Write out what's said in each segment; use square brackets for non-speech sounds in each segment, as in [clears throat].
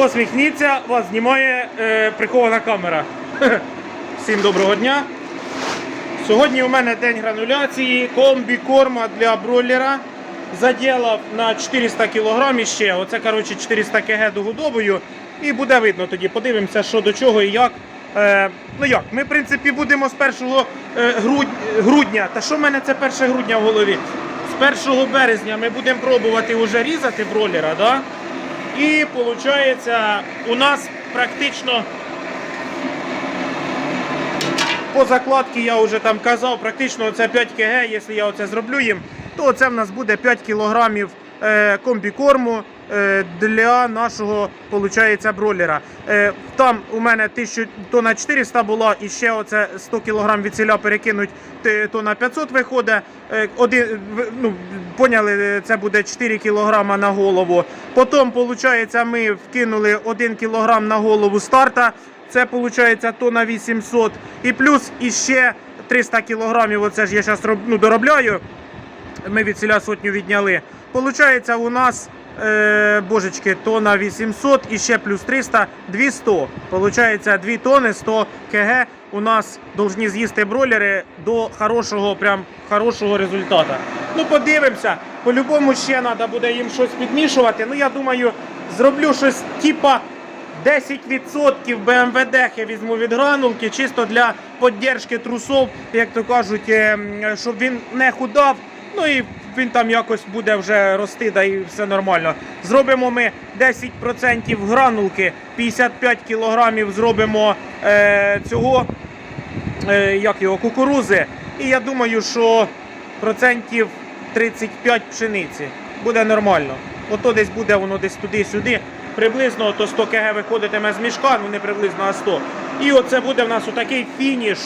Посміхніться, вас знімає е, прихована камера. [laughs] Всім доброго дня. Сьогодні у мене день грануляції, комбі корма для бройлера. Заділав на 400 кг ще. Оце коротше 400 кг дугодобою. І буде видно тоді. Подивимося, що до чого і як. Е, ну як, ми в принципі будемо з 1 е, груд- грудня. Та що в мене це 1 грудня в голові? З 1 березня ми будемо пробувати вже різати бройлера. Да? І виходить, у нас практично по закладці я вже там казав, практично це 5 кг, якщо я оце зроблю їм, то це в нас буде 5 кілограмів е, комбікорму для нашого получається, бройлера. Е, там у мене 1000 тонна 400 була і ще оце 100 кг від ціля перекинуть тонна 500 виходить. Е, один, ну, поняли, е, це буде 4 кг на голову. Потім, виходить, ми вкинули 1 кг на голову старта. Це виходить тонна 800. І плюс іще 300 кілограмів. Оце ж я зараз ну, доробляю. Ми від ціля сотню відняли. Получається у нас е, божечки, тонна 800 і ще плюс 300 200. Получається 2 тонни 100 кг у нас повинні з'їсти бройлери до хорошого, прям хорошого результату. Ну, подивимося. По-любому ще треба буде їм щось підмішувати. Ну, я думаю, зроблю щось типа 10% БМВД я візьму від гранулки, чисто для підтримки трусов, як то кажуть, е, щоб він не худав. Ну і він там якось буде вже рости, да і все нормально. Зробимо ми 10% гранулки, 55 кілограмів зробимо е, цього, е, як його, кукурузи. І я думаю, що процентів 35 пшениці буде нормально. Ото десь буде воно десь туди-сюди. Приблизно то 100 кг виходитиме з мішка, ну не приблизно, а 100. І оце буде в нас отакий фініш,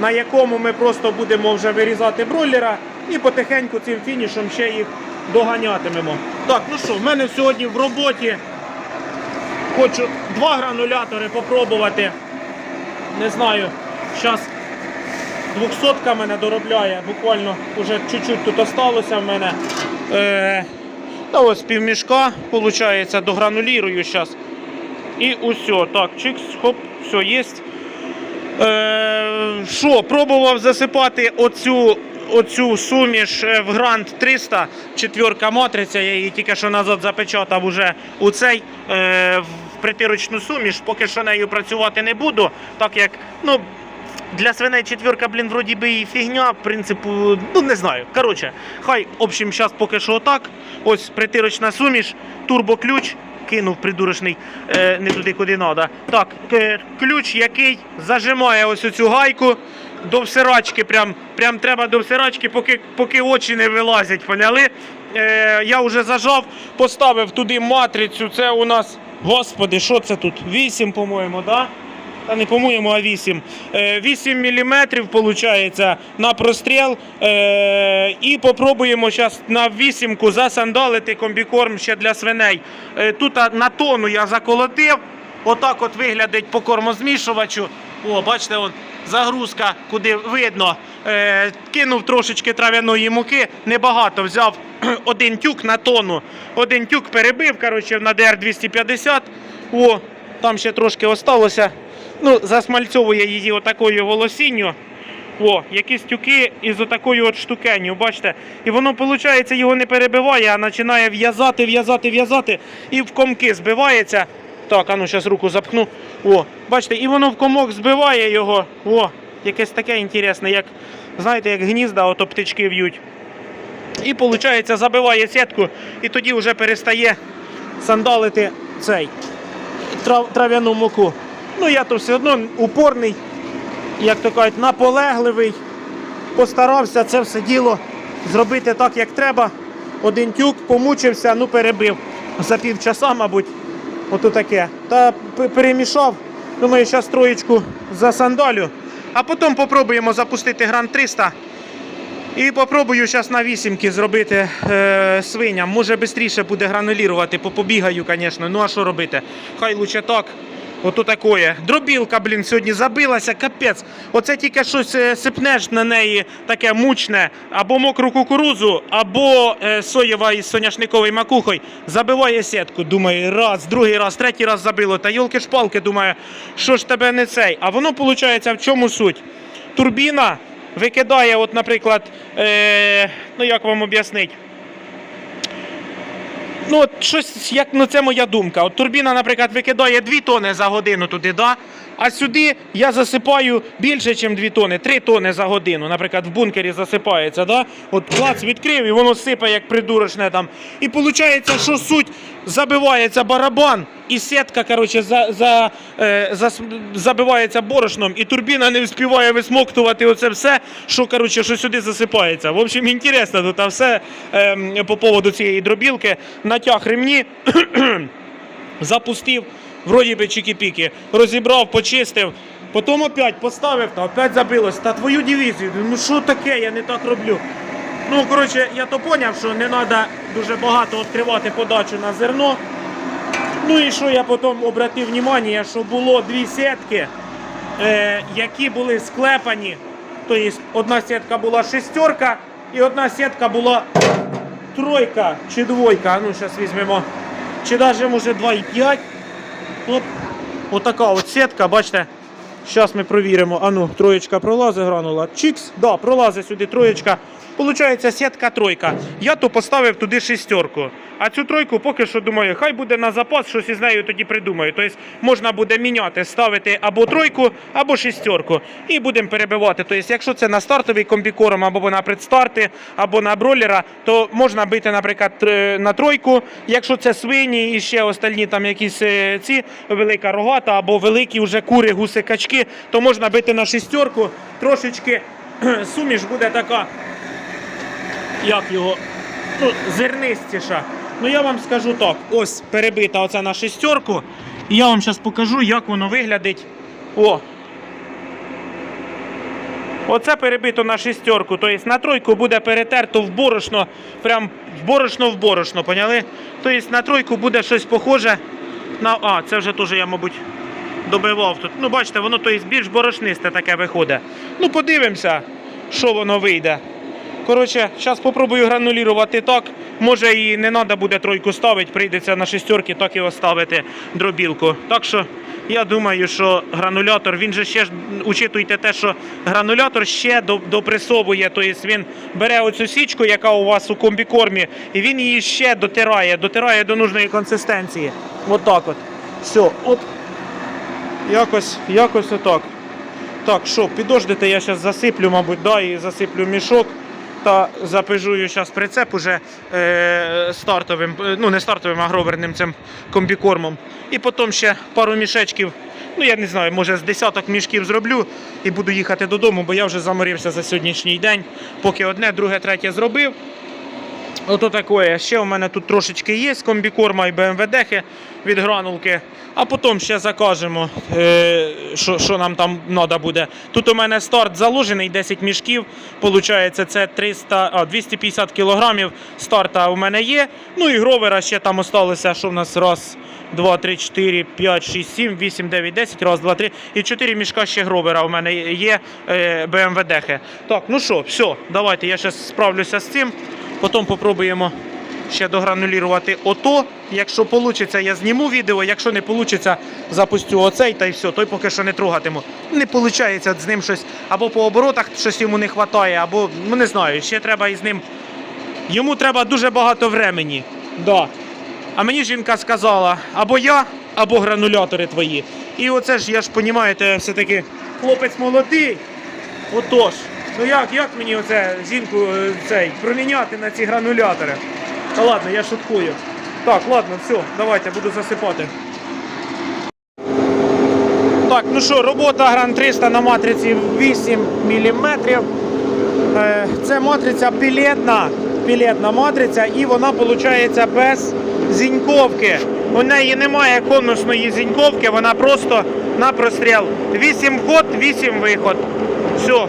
на якому ми просто будемо вже вирізати бройлера і потихеньку цим фінішем ще їх доганятимемо. Так, ну що, в мене сьогодні в роботі хочу два гранулятори попробувати. Не знаю, зараз 200 мене доробляє, буквально вже чуть-чуть тут осталося в мене. Е, та ось півмішка, виходить, догранулірую зараз. І усе, так, чикс, хоп, все є. Е, Що, пробував засипати оцю, оцю суміш е, в Грант 300, четверка матриця, я її тільки що назад запечатав уже у цей е, в притирочну суміш, поки що нею працювати не буду, так як, ну, для свиней четверка, блін, вроді би і фігня, принципу, ну не знаю. Коротше, хай, в общем, зараз поки що отак. Ось притирочна суміш, турбоключ. Кинув придурочний е, не туди, куди треба. Так, ключ, який зажимає ось цю гайку до всирачки. Прям, прям треба до всирачки, поки, поки очі не вилазять. Поняли? Е, я вже зажав, поставив туди матрицю. Це у нас, господи, що це тут? 8, по-моєму, так? Да? Та не по-моєму, а 8. Е, 8 мм виходить на простріл. Е, і попробуємо зараз на вісімку засандалити комбікорм ще для свиней. Е, тут на тону я заколотив. Отак от виглядить по кормозмішувачу. О, бачите, он, загрузка, куди видно. Е, кинув трошечки трав'яної муки, небагато взяв [clears throat] один тюк на тону. Один тюк перебив коротше, на DR250. О, там ще трошки осталося. Ну, засмальцьовує її отакою волосінню. О, якісь тюки із отакою от штукенню, бачите? І воно, виходить, його не перебиває, а починає в'язати, в'язати, в'язати і в комки збивається. Так, а ну зараз руку запхну. О, бачите, і воно в комок збиває його. О, якесь таке інтересне, як, знаєте, як гнізда, ото птички в'ють. І виходить, забиває сітку, і тоді вже перестає сандалити цей трав, трав'яну муку. Ну, я то все одно упорний, як то кажуть, наполегливий. Постарався це все діло зробити так, як треба. Один тюк помучився, ну перебив. За півчаса, мабуть, ото таке. Та перемішав. Думаю, зараз троєчку засандалю. А потім попробуємо запустити Гран 300. І попробую зараз на вісімки зробити е, свиням. Може швидше буде гранулірувати, по- побігаю, звісно. Ну а що робити? Хай лучше так. Ото такое. Дробілка, блін, сьогодні забилася, капець. Оце тільки щось е, сипнеш на неї таке мучне, або мокру кукурузу, або е, соєва із соняшниковою макухою. Забиває сітку. Думаю, раз, другий раз, третій раз забило. Та йолки шпалки думаю, що ж тебе не цей. А воно виходить, в чому суть? Турбіна викидає, от, наприклад, е, ну як вам об'яснити? Ну, от щось, як ну це моя думка. От турбіна, наприклад, викидає 2 тони за годину туди, да? А сюди я засипаю більше, ніж 2 тони, 3 тони за годину. Наприклад, в бункері засипається. Да? От плац відкрив і воно сипає, як придурочне там. І виходить, що суть забивається барабан, і сітка, коротше, за, за, е, зас- забивається борошном, і турбіна не вспіває висмоктувати оце все, що, коротше, що сюди засипається. В общем, інтересно тут все ем, по поводу цієї дробілки. Натяг ремні, [clears throat] запустив, вроді би чики-піки, розібрав, почистив. Потім опять поставив, та опять забилось. Та твою дивізію. Ну що таке, я не так роблю. Ну, коротше, я то поняв, що не треба дуже багато відкривати подачу на зерно. Ну і що я потім обратив увагу, що було дві сітки, е, які були склепані. Тобто одна сітка була шестерка і одна сітка була тройка чи двойка. Ну, зараз візьмемо. Чи навіть може 2,5. От, отака от сітка, бачите. Зараз ми провіримо. Ану, троєчка пролазить, гранула. Чікс, да, пролазить сюди троєчка. Получається сітка тройка. Я то поставив туди шестерку. А цю тройку поки що думаю, хай буде на запас, щось із нею тоді придумаю. Тобто можна буде міняти, ставити або тройку, або шестерку. І будемо перебивати. Тобто, якщо це на стартовий комбікорм, або на предстарти, або на бролера, то можна бити, наприклад, на тройку. Якщо це свині і ще остальні там якісь е, ці велика рогата, або великі вже кури, гуси, качки, то можна бити на шестерку. Трошечки [clears throat] суміш буде така як його, ну, зернистіша. Ну я вам скажу так: ось перебита оця на шестерку. І я вам зараз покажу, як воно виглядить. О! Оце перебито на шестерку. Тобто на тройку буде перетерто в борошно, прям в борошно в борошно, поняли? Тобто на тройку буде щось похоже на. А, це вже теж я, мабуть, добивав тут. Ну, бачите, воно тобто, більш борошнисте таке виходить. Ну, подивимося, що воно вийде. Коротше, зараз спробую гранулірувати так. Може і не треба буде тройку ставити, прийдеться на шестерки так і оставити дробілку. Так що я думаю, що гранулятор, він же ще учитуйте те, що гранулятор ще допресовує, тобто він бере оцю січку, яка у вас у комбікормі, і він її ще дотирає, дотирає до нужної консистенції. От так от. Все, от. Якось, якось отак. Так, що, підождите, я зараз засиплю, мабуть, да, і засиплю мішок. Та запижую зараз прицеп уже е, стартовим, е, ну не стартовим, а гроверним цим комбікормом. І потім ще пару мішечків, ну я не знаю, може з десяток мішків зроблю і буду їхати додому, бо я вже заморився за сьогоднішній день. Поки одне, друге, третє зробив. Ото таке. Ще у мене тут трошечки є з комбікорма і БМВДхи від гранулки. А потім ще закажемо, е, що, нам там треба буде. Тут у мене старт заложений, 10 мішків. Получається, це 300, а, 250 кілограмів старта у мене є. Ну і гровера ще там осталося, що в нас раз, два, три, чотири, п'ять, шість, сім, вісім, дев'ять, десять, раз, два, три. І чотири мішка ще гровера у мене є е, БМВДхи. Так, ну що, все, давайте я зараз справлюся з цим. Потім попробуємо ще догранулірувати ото. Якщо вийде, я зніму відео. Якщо не вийде, запустю оцей та й все. Той поки що не трогатиму. Не виходить з ним щось або по оборотах щось йому не вистачає, або ну не знаю, ще треба із ним. Йому треба дуже багато времени. Да. А мені жінка сказала, або я, або гранулятори твої. І оце ж, я ж розумієте, все-таки хлопець молодий. Отож, ну як, як мені оце жінку е, цей проміняти на ці гранулятори? Та ладно, я шуткую. Так, ладно, все, давайте буду засипати. Так, ну що, робота Гран 300 на матриці 8 мм. Це матриця пілетна, пілетна матриця, і вона виходить без зіньковки. У неї немає конусної зіньковки, вона просто на простріл. 8 вход, 8 виход. Все.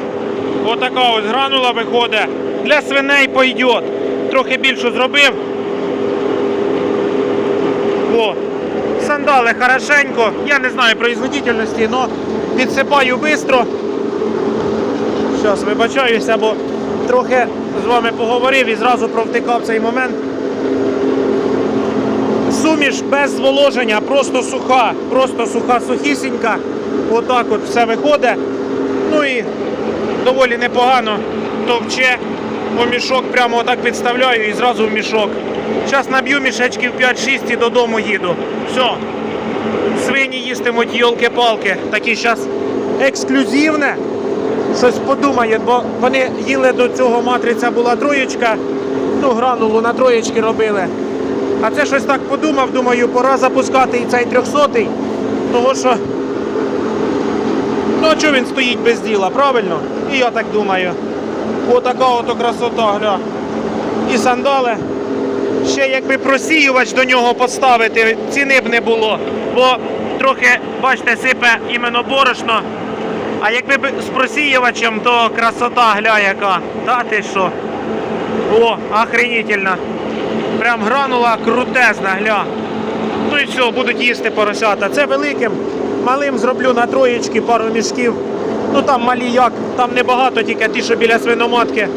Отака ось гранула виходить. Для свиней пойде. Трохи більше зробив. О. Сандали хорошенько. Я не знаю производительності, але підсипаю швидко. Зараз вибачаюся, бо трохи з вами поговорив і зразу провтикав цей момент. Суміш без зволоження, просто суха, просто суха, сухісінька. Отак от все виходить. Ну і доволі непогано товче. У мішок прямо отак підставляю і зразу в мішок. Зараз наб'ю мішечків 5-6 і додому їду. Все. Свині їстимуть йолки-палки. Такі зараз ексклюзивне. Щось подумають, бо вони їли до цього матриця була троєчка, ну гранулу на троєчки робили. А це щось так подумав, думаю, пора запускати і цей трьохсотий, того що ну а чого він стоїть без діла, правильно? І я так думаю. Отака ото красота, гля. І сандали. Ще якби просіювач до нього поставити, ціни б не було. Бо трохи, бачите, сипе іменно борошно. А якби з просіювачем, то красота гля яка. Та ти що? О, охренительно. Прям гранула крутезна, гля. Ну і все, будуть їсти поросята. Це великим. Малим зроблю на троєчки пару мішків. Ну там малі як, там небагато, тільки ті, що біля свиноматки.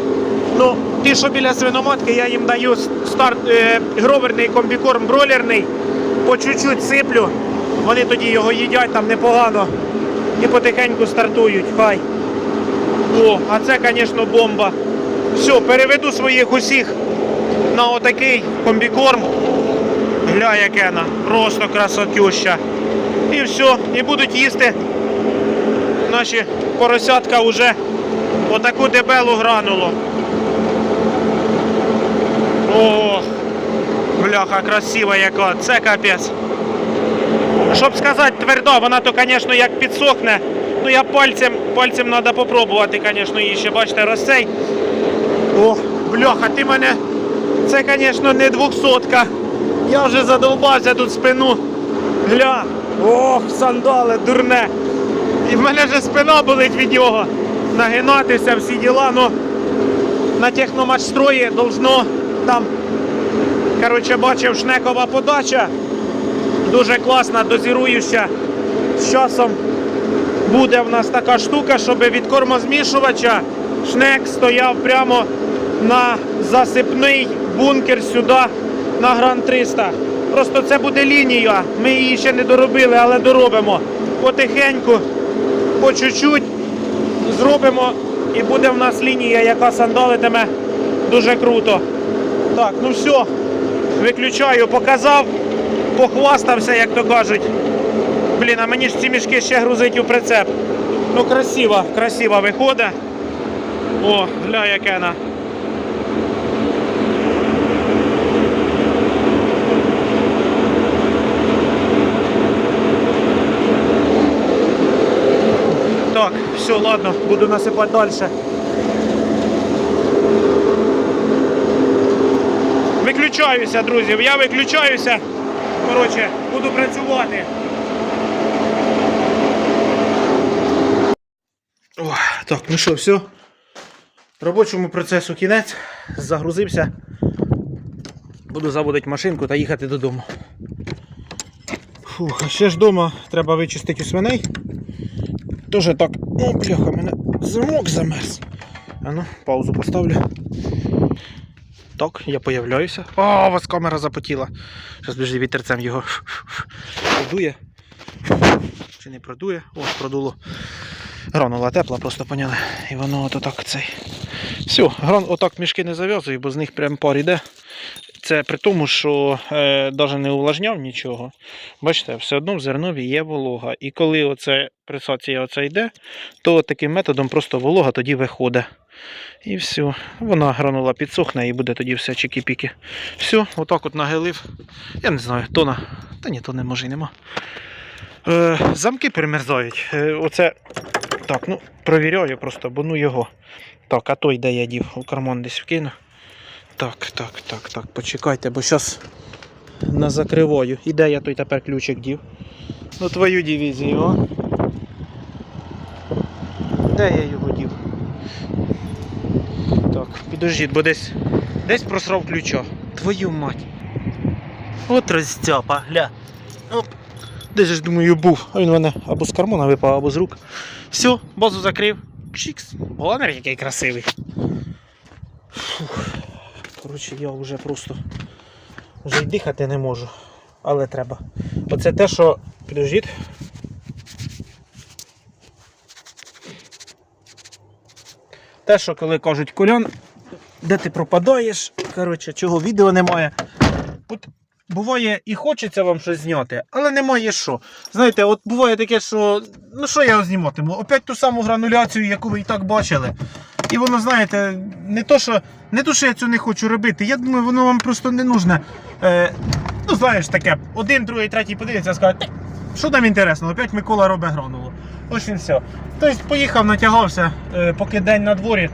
Ну, ті, що біля свиноматки, я їм даю старт, е, гроверний комбікорм бройлерний. По чуть-чуть сиплю. Вони тоді його їдять там непогано. І потихеньку стартують. Хай. О, а це, звісно, бомба. Все, переведу своїх усіх на отакий комбікорм. Гля, яке на, просто красотюща. І все, і будуть їсти наші поросятка вже отаку дебелу гранулу. Ох, бляха, красива яка, це капець. Щоб сказати твердо, вона то, звісно, як підсохне. Ну я пальцем, пальцем треба попробувати, звісно, її ще, бачите, розсей. Ох, бляха, ти мене. Це, звісно, не двохсотка. Я вже задовбався тут спину. Гля. Ох, сандали, дурне. І в мене вже спина болить від нього. Нагинатися, всі діла, ну на техноматстрої должно там. Коротше, бачив шнекова подача. Дуже класна, дозіруюча. З часом буде в нас така штука, щоб від кормозмішувача шнек стояв прямо на засипний бункер сюди на Гран 300. Просто це буде лінія. Ми її ще не доробили, але доробимо. Потихеньку, по чуть-чуть зробимо і буде в нас лінія, яка сандалитиме дуже круто. Так, ну все, виключаю, показав, похвастався, як то кажуть. Блін, а мені ж ці мішки ще грузить у прицеп. Ну красиво, красиво виходить. О, гля яке на. Так, все, ладно, буду насипати далі. Виключаюся, друзі. Я виключаюся. Коротше, буду працювати. О, так, ну що, все. Робочому процесу кінець. Загрузився. Буду заводити машинку та їхати додому. Фух, а ще ж вдома треба вичистити свиней. Тоже так. О, бляха, мене замок замерз. А ну, паузу поставлю. Так, я появляюся. О, у вас камера запотіла. Зараз біжи вітерцем його продує. Чи не продує? О, продуло. Гранула тепла, просто поняли. І воно от отак цей. Все, гран отак мішки не зав'язую, бо з них прям пар іде. Це при тому, що е, навіть не увлажняв нічого. Бачите, все одно в зернові є волога. І коли оце пресація оце йде, то таким методом просто волога тоді виходить. І все. Вона гранула підсохне і буде тоді все чики-піки. Все, отак от нагилив. Я не знаю, тона. Та ні, то не може й нема. Е, замки перемерзають. Е, оце так, ну, провіряю просто, бо ну його. Так, а той де я дів, у карман десь вкину. Так, так, так, так, почекайте, бо зараз назакриваю. І де я той тепер ключик дів? Ну твою дивізію, о. Де я його дів? Так, підождіть, бо десь десь просрав ключа. Твою мать. От розтяпа, гля. Оп. Десь ж думаю був, а він мене або з кармана випав, або з рук. Все, базу закрив. Чікс. Бланер який красивий. Фух. Коротше, я вже просто вже й дихати не можу. Але треба. Оце те, що. Підождіть. Те, що коли кажуть Колян, де ти пропадаєш? Коротше, чого відео немає. Буває і хочеться вам щось зняти, але немає що. Знаєте, от буває таке, що ну що я зніматиму? Опять ту саму грануляцію, яку ви і так бачили. І воно, знаєте, не то, що не то, що я цього не хочу робити. Я думаю, воно вам просто не нужне. Е, ну, знаєш, таке, один, другий, третій подивиться скаже, що там інтересно, опять Микола робить гранулу. Ось і все. Тобто поїхав, натягався, е, поки день на дворі.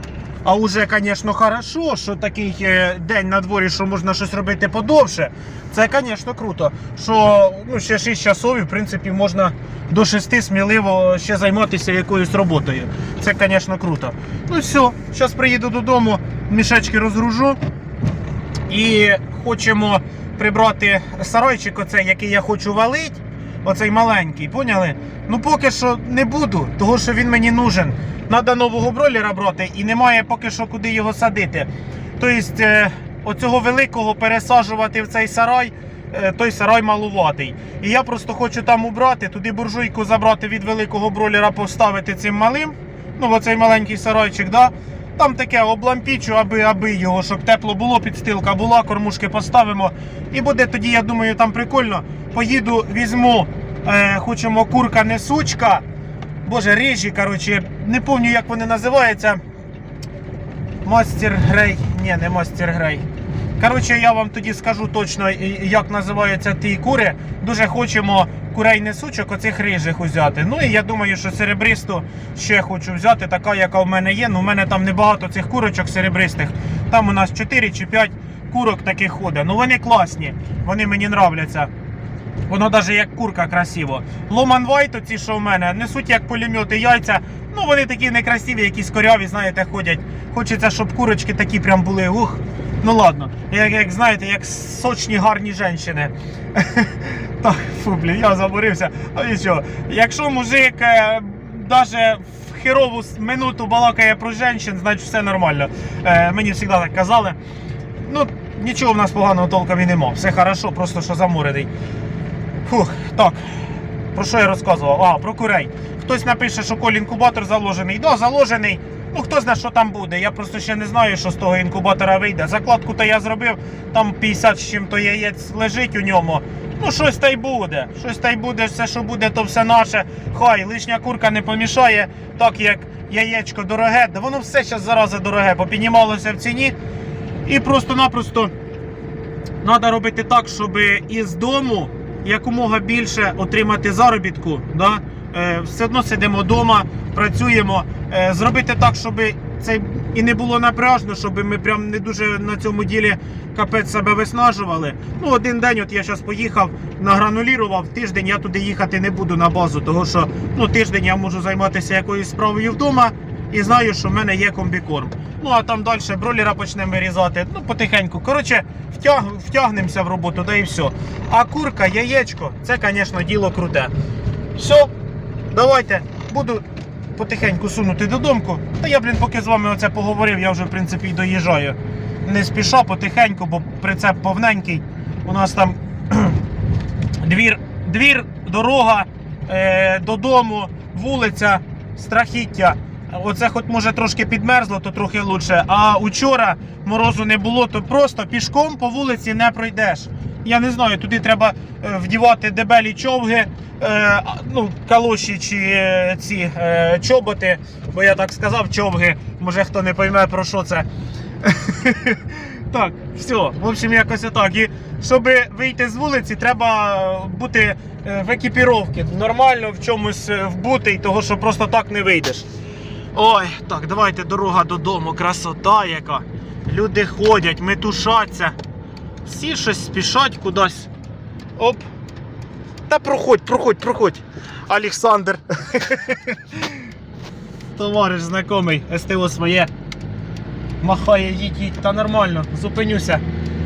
А вже, звісно, хорошо, що такий е, день на дворі, що можна щось робити подовше. Це, звісно, круто. Що ну, ще 6 часов, і в принципі, можна до 6 сміливо ще займатися якоюсь роботою. Це, звісно, круто. Ну все, зараз приїду додому, мішечки розгружу. І хочемо прибрати сарайчик, оцей, який я хочу валити. Оцей маленький, поняли? Ну поки що не буду, тому що він мені нужен. Надо нового бройлера брати і немає поки що куди його садити. Тобто, е, оцього великого пересаджувати в цей сарай, е, той сарай малуватий. І я просто хочу там убрати, туди буржуйку забрати від великого бройлера, поставити цим малим. Ну, оцей маленький сарайчик, да? Там таке облампічу, аби аби його, щоб тепло було, підстилка була, кормушки поставимо. І буде тоді, я думаю, там прикольно. Поїду, візьму, е, хочемо курка несучка. Боже, рижі, коротше, не пам'ятаю, як вони називаються. Мастер Грей. Ні, не Мастер Грей. Коротше, я вам тоді скажу точно, як називаються ті кури. Дуже хочемо курей несучок, оцих рижих взяти. Ну і я думаю, що серебристу ще хочу взяти, така, яка в мене є. Ну, у мене там небагато цих курочок серебристих. Там у нас 4 чи 5 курок таких ходить. Ну вони класні, вони мені нравляться. Воно навіть як курка красиво. Ломан Вайт, оці, що в мене, несуть як пулемети яйця. Ну вони такі некрасиві, якісь коряві, знаєте, ходять. Хочеться, щоб курочки такі прям були. Ух. Ну ладно, як, як знаєте, як сочні гарні жінки. [laughs] Так, фу, блін, я заборився. А що? Якщо мужик е, даже в херову минуту балакає про жінок, значить все нормально. Е, мені завжди так казали. Ну, нічого в нас поганого толком і нема. Все хорошо, просто що замурений. Фух, так. Про що я розказував? А, про курей. Хтось напише, що коль інкубатор заложений. Да, заложений. Ну хто знає, що там буде. Я просто ще не знаю, що з того інкубатора вийде. Закладку то я зробив, там 50 з чим то яєць лежить у ньому. Ну, щось та й буде. Щось та й буде, все, що буде, то все наше. Хай лишня курка не помішає, так як яєчко дороге. Да воно все зараз зараза дороге, попіднімалося в ціні. І просто-напросто треба робити так, щоб із дому якомога більше отримати заробітку. Да? Е, все одно сидимо вдома, працюємо. Е, зробити так, щоб це і не було напряжно, щоб ми прям не дуже на цьому ділі капець себе виснажували. Ну, один день, от я зараз поїхав, награнулірував, тиждень я туди їхати не буду на базу, тому що ну, тиждень я можу займатися якоюсь справою вдома і знаю, що в мене є комбікорм. Ну а там далі бролера почнемо вирізати. Ну, потихеньку. Коротше, втяг, втягнемося в роботу, да і все. А курка, яєчко, це, звісно, діло круте. Все, давайте, буду потихеньку сунути додому. Та я, блін, поки з вами оце поговорив, я вже в принципі й доїжджаю. Не спіша, потихеньку, бо прицеп повненький. У нас там [clears throat] двір, двір дорога е, додому, вулиця, страхіття. Оце хоч може трошки підмерзло, то трохи лучше. А учора морозу не було, то просто пішком по вулиці не пройдеш. Я не знаю, туди треба е, вдівати дебелі човги, е, ну, калоші чи е, ці е, чоботи, бо я так сказав, човги. Може хто не пойме про що це. [laughs] Так, все, в общем, якось отак. І щоб вийти з вулиці, треба бути е, в екіпіровці. Нормально в чомусь е, вбутий, того що просто так не вийдеш. Ой, так, давайте дорога додому, красота яка. Люди ходять, метушаться. Всі щось спішать кудись. Оп. Та проходь, проходь, проходь. Олександр. [laughs] Товариш знайомий, СТО своє. Махає, їдь, їдь, та нормально, зупинюся.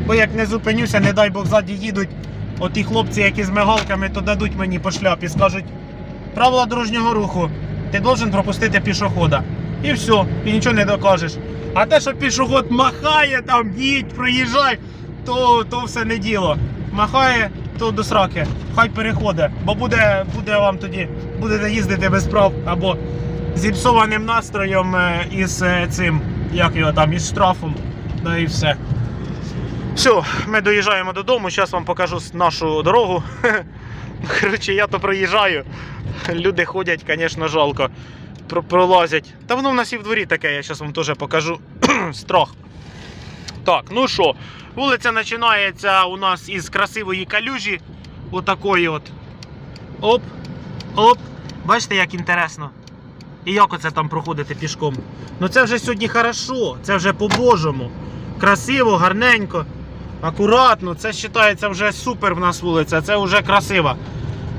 Бо як не зупинюся, не дай Бог ззаді їдуть, оті хлопці, які з мигалками, то дадуть мені по шляпі, скажуть, правила дорожнього руху, ти должен пропустити пішохода. І все, і нічого не докажеш. А те, що пішоход махає там, їдь, проїжджай, то, то все не діло. Махає, то до сраки. Хай переходить, бо буде, буде вам тоді, будете їздити без прав або зіпсованим настроєм е, із е, цим, як його там, із штрафом. Да і все. Все, ми доїжджаємо додому. Зараз вам покажу нашу дорогу. [laughs] Коротше, я то проїжджаю. Люди ходять, звісно, жалко. Пролазять. Та воно в нас і в дворі таке, я зараз вам теж покажу. [clears throat] Страх. Так, ну що, вулиця починається у нас із красивої калюжі. Отакої от. Оп, оп. Бачите, як інтересно. І як оце там проходити пішком? Ну це вже сьогодні хорошо, це вже по-божому. Красиво, гарненько, акуратно. Це вважається вже супер в нас вулиця, це вже красиво.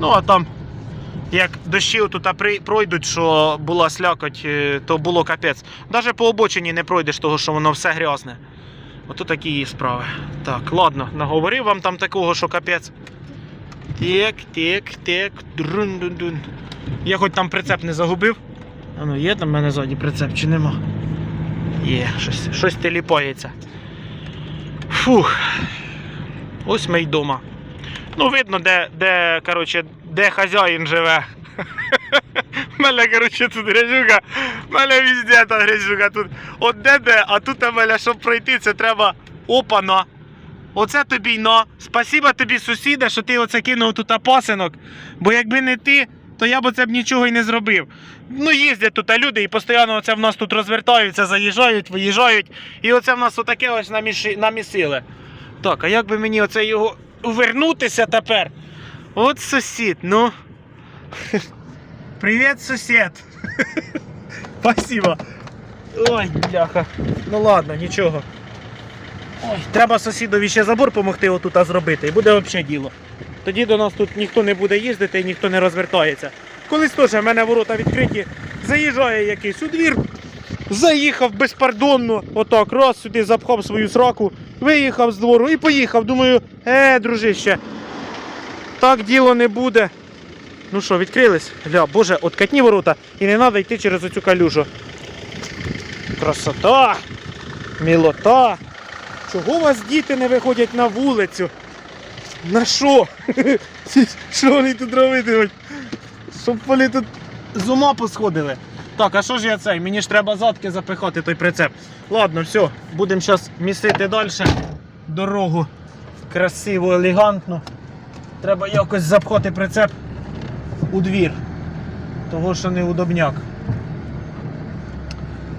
Ну а там, як дощі тут пройдуть, що була слякоть, е, то було капець. Навіть по обочині не пройдеш, того що воно все грязне. Ото такі її справи. Так, ладно, наговорив вам там такого, що капець. Тик, тик, тик, друн-дун-дун. Я хоч там прицеп не загубив. А ну є там в мене ззаді прицеп чи нема? Є, щось, щось теліпається. Фух. Ось ми й дома. Ну, видно, де, де, коротше, де хазяїн живе. [laughs] Мене, коротше, тут грязюка. Мене везде та грязюка. Тут от де де, а тут мене, щоб пройти, це треба опана. Оце тобі на. Спасіба тобі, сусіде, що ти оце кинув тут пасинок. Бо якби не ти, то я б оце б нічого й не зробив. Ну, їздять тут люди і постійно оце в нас тут розвертаються, заїжджають, виїжджають. І оце в нас отаке ось наміши- намісили. Так, а як би мені оце його увернутися тепер? От сусід, ну. Привіт, сусід. Спасибо. Ой, бляха. Ну ладно, нічого. Ой, треба сусідові ще забор допомогти отут зробити, і буде взагалі діло. Тоді до нас тут ніхто не буде їздити і ніхто не розвертається. Колись теж в мене ворота відкриті, заїжджає якийсь у двір, заїхав безпардонно, отак, раз сюди запхав свою сраку, виїхав з двору і поїхав. Думаю, е, дружище, так діло не буде. Ну що, відкрились? Гля, боже, откатні ворота і не треба йти через оцю калюжу. Красота! Мілота! Чого у вас діти не виходять на вулицю? На що? [laughs] Що вони тут робитимуть? Щоб вони тут з ума посходили. Так, а що ж я цей? Мені ж треба задки запихати той прицеп. Ладно, все, будемо зараз місити далі дорогу. Красиво, елегантно. Треба якось запхати прицеп у двір. Того, що не удобняк.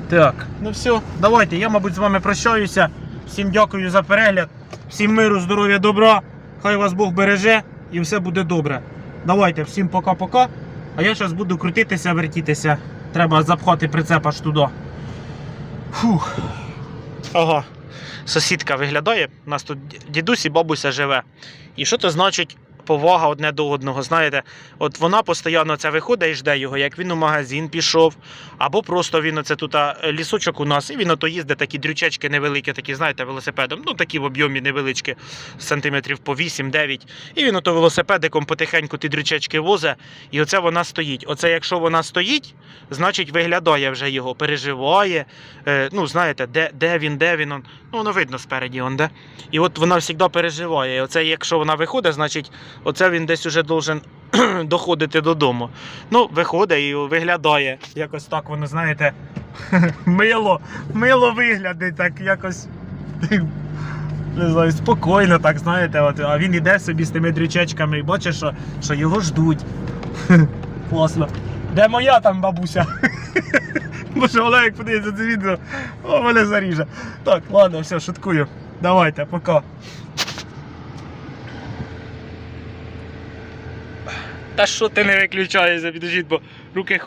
Так, ну все, давайте. Я, мабуть, з вами прощаюся. Всім дякую за перегляд. Всім миру, здоров'я, добра. Хай вас Бог береже і все буде добре. Давайте, всім пока-пока. А я зараз буду крутитися, вертітися. Треба запхати прицеп аж туди. Фух. Ага. Сусідка виглядає. У нас тут дідусь і бабуся живе. І що це значить повага одне до одного? Знаєте, от вона постійно це виходить і жде його, як він у магазин пішов, або просто він оце тут лісочок у нас, і він ото їздить такі дрючечки невеликі, такі, знаєте, велосипедом. Ну такі в об'ємі невеличкі, сантиметрів по 8-9. І він ото велосипедиком потихеньку ті дрючечки возе, і оце вона стоїть. Оце якщо вона стоїть, значить виглядає вже його, переживає. Е, ну, знаєте, де, де він, де він. Он. Ну, воно видно спереді, он де. І от вона завжди переживає. І оце, якщо вона виходить, значить, оце він десь уже должен [clears throat] доходити додому. Ну, виходить і виглядає. Якось так воно, знаєте, [laughs] мило, мило виглядить, так якось. [laughs] Не знаю, спокійно, так знаєте, от, а він іде собі з тими дрючечками і бачить, що, що його ждуть. [laughs] Класно. Де моя там бабуся? [laughs] Боже, вона як подивиться це відео, о, мене заріже. Так, ладно, все, шуткую. Давайте, пока. Та що ти не виключаєшся, підожіть, бо руки